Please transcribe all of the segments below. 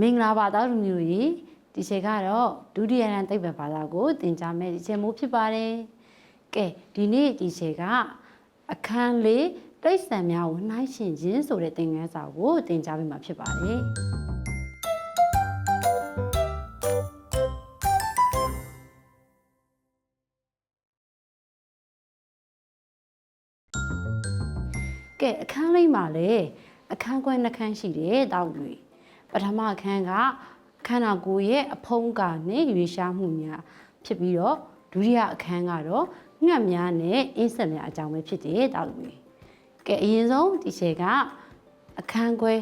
မင်္ဂလာပါသားလူမျိုးကြီးဒီချက်ကတော့ဒုတိယရန်သိပ္ပံဘာသာကိုသင်ကြားမယ်ဒီချက်မိုးဖြစ်ပါတယ်ကဲဒီနေ့ဒီချက်ကအခန်းလေးတိရစ္ဆာန်များကိုနှိုင်းယှဉ်ခြင်းဆိုတဲ့သင်ခန်းစာကိုသင်ကြားပေးမှာဖြစ်ပါတယ်ကဲအခန်းလေးမှာလည်းအခန်းခွဲနှစ်ခန်းရှိတယ်တောက်တွေ ပထမအခန်းကခန္ဓာကိုယ်ရဲ့အဖုံးကာနဲ့ရွေးရှားမှုများဖြစ်ပြီးတော့ဒုတိယအခန်းကတော့ငှက်များနဲ့အင်းဆက်များအကြောင်းပဲဖြစ်တယ်တောက်တွေကဲအရင်ဆုံးဒီချက်ကအခန်းခွဲ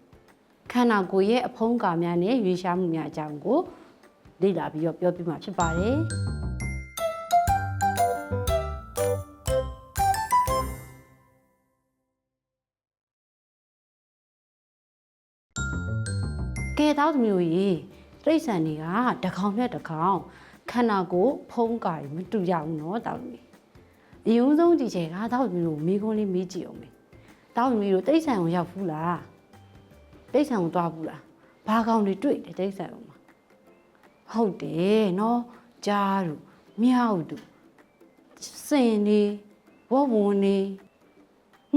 1ခန္ဓာကိုယ်ရဲ့အဖုံးကာများနဲ့ရွေးရှားမှုများအကြောင်းကိုလေ့လာပြီးတော့ပြောပြမှာဖြစ်ပါတယ် ကဲတောက်သမီးတို့ရေတိရစ္ဆာန်တွေကတစ်ကောင်နဲ့တစ်ကောင်ခန္ဓာကိုယ်ဖုံးကာတွေမတူကြဘူးเนาะတောက်သမီးအယုံဆုံးဒီချက်ကတောက်သမီးတို့မိခွန်းလေးမေးကြည့်အောင်မေတောက်သမီးတို့တိရစ္ဆာန်ကိုရောက်ဘူးလားတိရစ္ဆာန်ကိုသွားဘူးလားဘာကောင်တွေတွေ့တယ်တိရစ္ဆာန်ကိုမှာဟုတ်တယ်เนาะကြားတို့မြောက်တို့စင်နေဝဝွန်နေ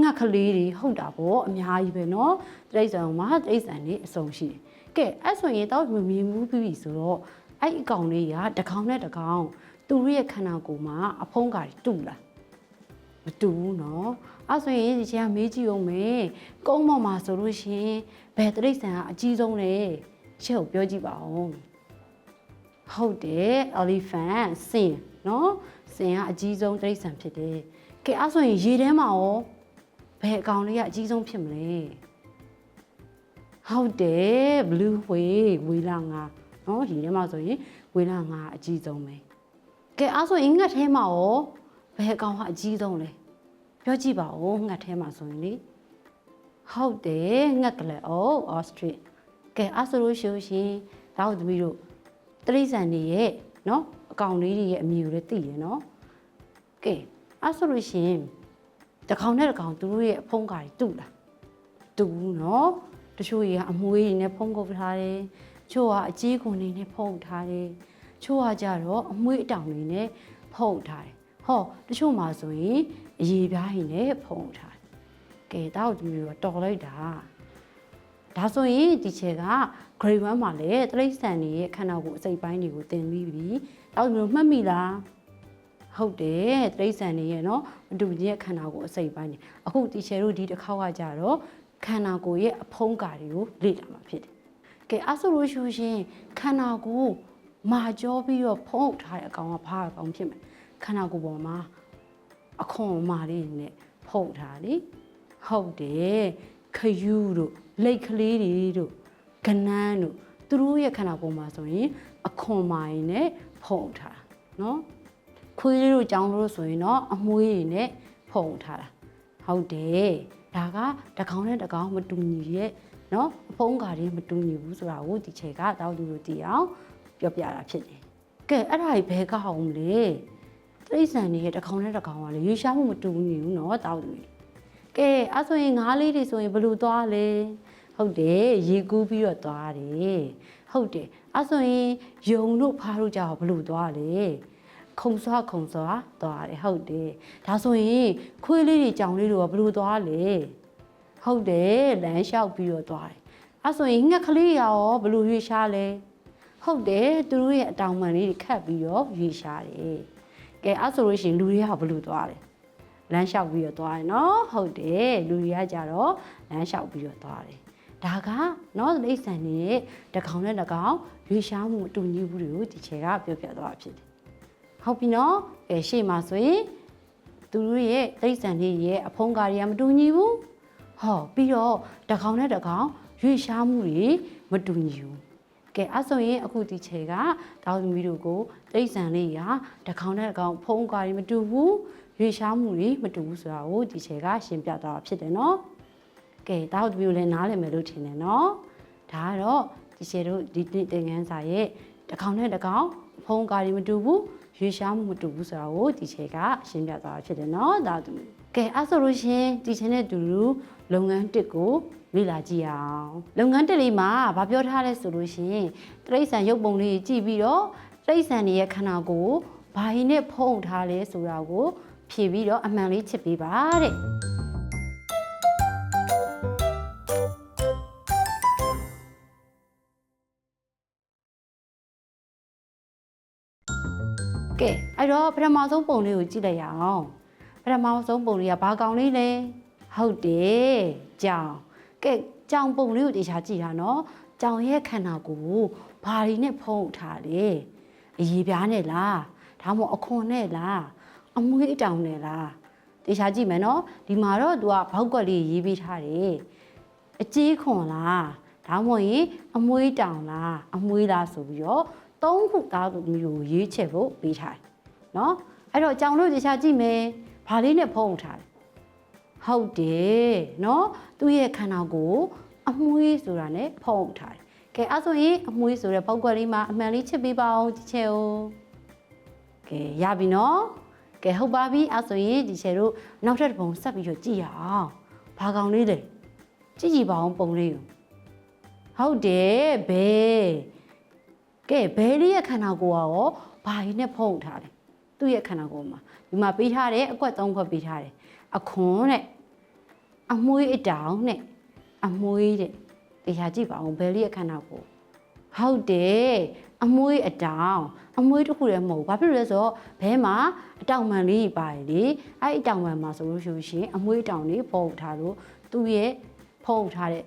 ငှက်ကလေးတွေဟုတ်တာပေါ့အများကြီးပဲเนาะတိရစ္ဆာန်မှာတိရစ္ဆာန်တွေအစုံရှိတယ် ကဲအဲ့ဆိုရင်တော့မြင်မှုပြီးပြီဆိုတော့အဲ့ဒီအကောင်လေးကတစ်ကောင်နဲ့တစ်ကောင်သူတို့ရဲ့ခန္ဓာကိုယ်မှာအဖုံးကာတွေတူလားမတူဘူးเนาะအဲ့ဆိုရင်ဒီချိန်ကမေးကြည့်အောင်မယ်ကုန်းပေါ်မှာဆိုလို့ရှရင်ဘယ်တိရစ္ဆာန်ကအကြီးဆုံးလဲရှေ့ကိုပြောကြည့်ပါဦးဟုတ်တယ် elephant စင်เนาะစင်ကအကြီးဆုံးတိရစ္ဆာန်ဖြစ်တယ်ကဲအဲ့ဆိုရင်ရေထဲမှာရော ဘယ်အကောင်လေးကအကြီးဆုံးဖြစ်မလဲ ဟုတ်တယ် blue whale ဝေးလာငါနော်ဒီထဲမှာဆိုရင်ဝေးလာငါအကြီးဆုံးပဲကဲအဲ့ဆိုရင်ငှက်ထဲမှာရောဘယ်ကောင်ဟာအကြီးဆုံးလဲပြောကြည့်ပါဦးငှက်ထဲမှာဆိုရင်လေဟုတ်တယ်ငှက်ကလေးအိုး ostrich ကဲအဲ့ဆိုလို့ရှိရင်တော့သမီးတို့တရိษံတွေရဲ့နော်အကောင်လေးတွေရဲ့အမည်ကိုလည်းသိရနော်ကဲအဲ့ဆိုလို့ရှိရင်တကောင်နဲ့တကောင်သူတို့ရဲ့အဖုံးကာတွေတူလားတူနော် တချို့ကြီးကအမွှေးတွေနဲ့ဖုံးကုပ်ထားတယ်ချို့ကအကြီးခွန်တွေနဲ့ဖုံးထားတယ်ချို့ကကြတော့အမွှေးအတောင်တွေနဲ့ဖုံးထားတယ်ဟောတချို့မှာဆိုရင်အရေပြားတွေနဲ့ဖုံးထားတယ်ကဲတောက်သူမျိုးတော်လိုက်တာဒါဆိုရင်ဒီချက်က grade 1မှာလည်းတရိษံတွေရဲ့ခန္ဓာကိုယ်အစိတ်ပိုင်းတွေကိုသင်ပြီးပြီတောက်သူမျိုးမှတ်မိလားဟုတ်တယ်တိရစ္ဆာန်တွေရဲ့နော်မတူညီတဲ့ခန္ဓာကိုယ်အစိတ်ပိုင်းနေအခုတီချယ်တို့ဒီတစ်ခေါက်ကကြတော့ ခန္ဓာကိုယ်ရဲ့အဖုံးကာတွေကိုလေ့လာမှာဖြစ်တယ်။ကဲအဲ့ဆိုလို့ရှိရင်ခန္ဓာကိုယ်မာကြောပြီးတော့ဖုံးထားတဲ့အကောင်ကဘာအကောင်ဖြစ်မလဲခန္ဓာကိုယ်ပေါ်မှာအခွန်မာလေးနဲ့ဖုံးထားလေဟုတ်တယ်ခယူးတို့လိတ်ကလေးတွေတို့ကနန်းတို့သူတို့ရဲ့ခန္ဓာကိုယ်မှာဆိုရင်အခွန်မာရင်းနဲ့ဖုံးထားတာနော်ခွေးလေးတို့ကြောင်းလို့ဆိုရင်တော့အမွှေးတွေနဲ့ဖုံထားတာဟုတ်တယ် ဒါကတစ်ကောင်နဲ့တစ်ကောင်မတူညီရဲ့เนาะအဖုံးကာတွေမတူညီဘူးဆိုတာကိုဒီချက်ကတောက်သူတို့သိအောင်ပြောပြတာဖြစ်တယ်ကဲအဲ့ဒါကြီးဘဲကောက်အောင်လေတိရစ္ဆာန်တွေရဲ့တစ်ကောင်နဲ့တစ်ကောင်ကလေရွေးရှားမှုမတူညီဘူးเนาะတောက်သူတွေကဲအဲ့ဆိုရင်ငါးလေးတွေဆိုရင်ဘယ်လိုသွားလဲဟုတ်တယ်ရေကူးပြီးတော့သွားတယ်ဟုတ်တယ်အဲ့ဆိုရင်ယုံတို့ဖားတို့ကြောက်ဘယ်လိုသွားလဲ ခုံစွာခုံစွာသွားတယ်ဟုတ်တယ်ဒါဆိုရင်ခွေးလေးတွေကြောင်လေးတွေကဘယ်လိုသွားလဲဟုတ်တယ်လမ်းလျှောက်ပြီးတော့သွားတယ်အဲဆိုရင်ငှက်ကလေးရောဘယ်လိုရွေးရှားလဲဟုတ်တယ်သူတို့ရဲ့အတောင်ပံလေးတွေခတ်ပြီးတော့ရွေးရှားတယ်ကဲအဲဆိုလို့ရှိရင်လူတွေကဘယ်လိုသွားလဲလမ်းလျှောက်ပြီးတော့သွားတယ်နော်ဟုတ်တယ်လူတွေကကြတော့လမ်းလျှောက်ပြီးတော့သွားတယ်ဒါကနော်လိမ့်ဆန်နေတဲ့တကောင်နဲ့တကောင်ရွေးရှားမှုအတူညီဘူးတွေကိုဒီချက်ကပြောပြသွားတာဖြစ်တယ် ဟုတ်ပြီနော်အဲရှေ့မှာဆိုရင်သူတို့ရဲ့တိရစ္ဆာန်တွေရဲ့အဖုံးကားတွေကမတူညီဘူးဟောပြီးတော့တစ်ကောင်နဲ့တစ်ကောင်ရွေ့ရှားမှုတွေမတူညီဘူးကဲအဲ့ဆိုရင်အခုဒီခြေကတောင်းသမီးတို့ကိုတိရစ္ဆာန်လေးရာတစ်ကောင်နဲ့တစ်ကောင်ဖုံးကားတွေမတူဘူးရွေ့ရှားမှုတွေမတူဘူးဆိုတာကိုဒီခြေကရှင်းပြသွားတာဖြစ်တယ်နော်ကဲတောင်းသမီးတို့လည်းနားလည်မယ်လို့ထင်တယ်နော်ဒါကတော့ဒီခြေတို့ဒီနေ့သင်ခန်းစာရဲ့တစ်ကောင်နဲ့တစ်ကောင်ဖုံးကားတွေမတူဘူး ရွေရှားမှုမတူဘူးဆိုတာကိုဒီချက်ကရှင်းပြသွားတာဖြစ်တယ်နော်ဒါသူကဲအဲ့ဆိုလို့ရှရင်ဒီချက်နဲ့တူတူလုပ်ငန်းတစ်ကိုလေ့လာကြည့်အောင်လုပ်ငန်းတစ်လေးမှာဗာပြောထားလဲဆိုလို့ရှရင်တရိษံရုပ်ပုံလေးကြည့်ပြီးတော့တရိษံတွေရဲ့ခန္ဓာကိုယ်ဘာရင်းနဲ့ဖုံးထားလဲဆိုတာကိုဖြည့်ပြီးတော့အမှန်လေးချစ်ပေးပါတဲ့ အဲ့တော့ပထမဆုံးပုံလေးကိုကြည့်လိုက်ရအောင်ပထမဆုံးပုံလေးကဘာကောင်လေးလဲဟုတ်တယ်ကြောင်ကဲကြောင်ပုံလေးကိုတေချာကြည့်တာနော်ကြောင်ရဲ့ခန္ဓာကိုယ်ကိုဘာတွေနဲ့ဖုံးထားလဲအရေပြားနဲ့လားဒါမှမဟုတ်အခွန်နဲ့လားအမွှေးအတောင်နဲ့လားတေချာကြည့်မယ်နော်ဒီမှာတော့ तू ကဘောက်ကွက်လေးရေးပေးထားတယ်အကြီးခွန်လားဒါမှမဟုတ်ရင်အမွှေးတောင်လားအမွှေးလားဆိုပြီးတော့သုံးခုသားသူမျိုးကိုရွေးချက်ဖို့ပေးထားတယ် နော်အဲ့တော့ကြောင်လို့တခြားကြည့်မယ်ဘာလေးနဲ့ဖုံးထားတယ်ဟုတ်တယ်နော်သူ့ရဲ့ခန္ဓာကိုယ်အမွှေးဆိုတာနဲ့ဖုံးထားတယ်ကဲအဲ့ဆိုရင်အမွှေးဆိုတဲ့ပောက်ကွက်လေးမှာအမှန်လေးချစ်ပေးပါအောင်ဒီချက်ကိုကဲရပြီနော်ကဲဟုတ်ပါပြီအဲ့ဆိုရင်ဒီချက်တို့နောက်ထပ်တစ်ပုံဆက်ပြီးတော့ကြည့်ရအောင်ဘာကောင်လေးလဲကြည့်ကြည့်ပါအောင်ပုံလေးကိုဟုတ်တယ်ဘယ်ကဲဘယ်လေးရဲ့ခန္ဓာကိုယ်ကရောဘာရင်းနဲ့ဖုံးထားလဲ သူ့ရဲ့ခန္ဓာကိုယ်မှာဒီမှာပေးထားတယ်အကွက်၃ခွက်ပေးထားတယ်အခွန်နဲ့အမွှေးအတောင်နဲ့အမွှေးတဲ့တရားကြည့်ပါအောင်ဘယ်လေးရဲ့ခန္ဓာကိုယ်ဟုတ်တယ်အမွှေးအတောင်အမွှေးတစ်ခုလည်းမဟုတ်ဘူးဘာဖြစ်လို့လဲဆိုတော့ဘဲမှာအတောင်မှန်လေးပါတယ်လေအဲ့ဒီအတောင်မှန်မှာဆိုလို့ရှိရင်အမွှေးအတောင်လေးဖုံးထားလို့သူ့ရဲ့ဖုံးထားတဲ့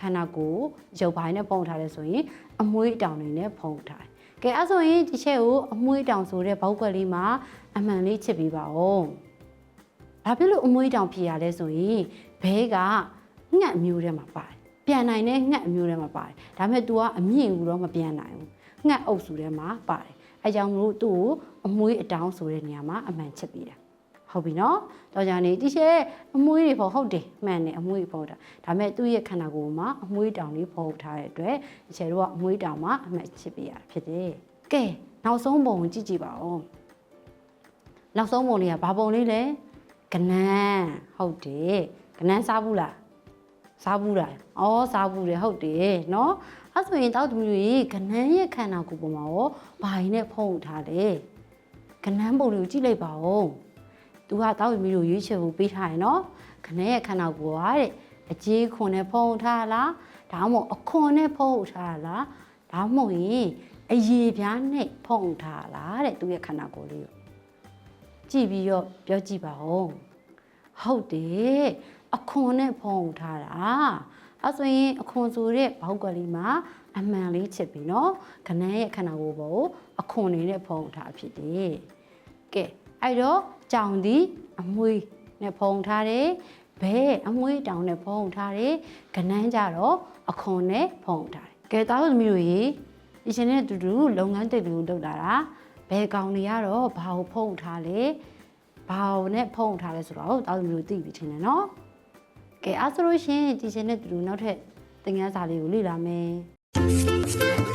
ခန္ဓာကိုယ်ရုပ်ပိုင်းနဲ့ဖုံးထားတယ်ဆိုရင်အမွှေးတောင်တွေနဲ့ဖုံးထားတယ်။ ကဲအဲ့ဆိုရင်ဒီချက်ကိုအမွှေးတောင်ဆိုတဲ့ဘောက်ကွက်လေးမှာအမှန်လေးချစ်ပြီးပါဦး။ဘာဖြစ်လို့အမွှေးတောင်ဖြစ်ရလဲဆိုရင်ဘဲကငှက်အမျိုးထဲမှာပါတယ်။ပြန်နိုင်တဲ့ငှက်အမျိုးထဲမှာပါတယ်။ဒါပေမဲ့ तू ကအမြင့်ဘူးတော့မပြန်နိုင်ဘူး။ငှက်အုပ်စုထဲမှာပါတယ်။အဲကြောင့်မလို့သူ့ကိုအမွှေးအတောင်ဆိုတဲ့နေရာမှာအမှန်ချစ်ပြီးတာ။ ဟုတ်ပြီနော်။တော့ကြနေဒီချက်အမွှေးတွေပေါ့ဟုတ်တယ်မှန်တယ်အမွှေးပေါ့တာ။ဒါပေမဲ့သူ့ရဲ့ခန္ဓာကိုယ်မှာအမွှေးတောင်လေးပေါ်ထားတဲ့အတွက်ဒီချက်တို့ကအမွှေးတောင်မှာအမှန်ချစ်ပေးရတာဖြစ်တယ်။ကဲနောက်ဆုံးပုံကိုကြည့်ကြည့်ပါဦး။နောက်ဆုံးပုံလေးကဘာပုံလေးလဲ။ကနန်းဟုတ်တယ်။ကနန်းစားဘူးလား။စားဘူးလား။အော်စားဘူးတယ်ဟုတ်တယ်နော်။အဲဆိုရင်တောက်သူမျိုးကြီးကနန်းရဲ့ခန္ဓာကိုယ်ပေါ်မှာရောဘာရင်းနဲ့ဖုံးထားလဲ။ကနန်းပုံလေးကိုကြည့်လိုက်ပါဦး။ तू ကတောက်သူမျိုးကိုရွေးချယ်ဖို့ပေးထားရင်နော်။ကနန်းရဲ့ခန္ဓာကိုယ်ကတဲ့အကြီးခွန်နဲ့ဖုံးထားလား။ဒါမှမဟုတ်အခွန်နဲ့ဖုံးထားလား။ဒါမှမဟုတ်ရင်အရေပြားနဲ့ဖုံးထားလားတဲ့သူ့ရဲ့ခန္ဓာကိုယ်လေးကိုကြည့်ပြီးတော့ပြောကြည့်ပါဦးဟုတ်တယ်အခွန်နဲ့ဖုံးထားတာအဲဆိုရင်အခွန်ဆိုတဲ့ဘောက်ကလေးမှာအမှန်လေးချစ်ပြီနော်ခဏရဲ့ခန္ဓာကိုယ်ပေါ်ကိုအခွန်နေနဲ့ဖုံးထားဖြစ်တယ်ကဲ အဲ့တော့ကြောင်ဒီအမွေးနဲ့ဖုံးထားတယ်ဘဲအမွေးတောင်နဲ့ဖုံးထားတယ်ကနန်းကြတော့အခွန်နဲ့ဖုံးထားတယ်ကဲသားတို့သမီးတို့ရေဒီရှင်နဲ့အတူတူလုပ်ငန်းတိတ်တွေကိုလုပ်တာတာဘဲကောင်တွေကတော့ဘာကိုဖုံးထားလဲဘာကိုနဲ့ဖုံးထားလဲဆိုတော့သားတို့သမီးတို့သိပြီထင်တယ်နော်ကဲအဲ့ဆိုလို့ရှရင်ဒီရှင်နဲ့အတူတူနောက်ထပ်သင်ခန်းစာလေးကိုလေ့လာမယ်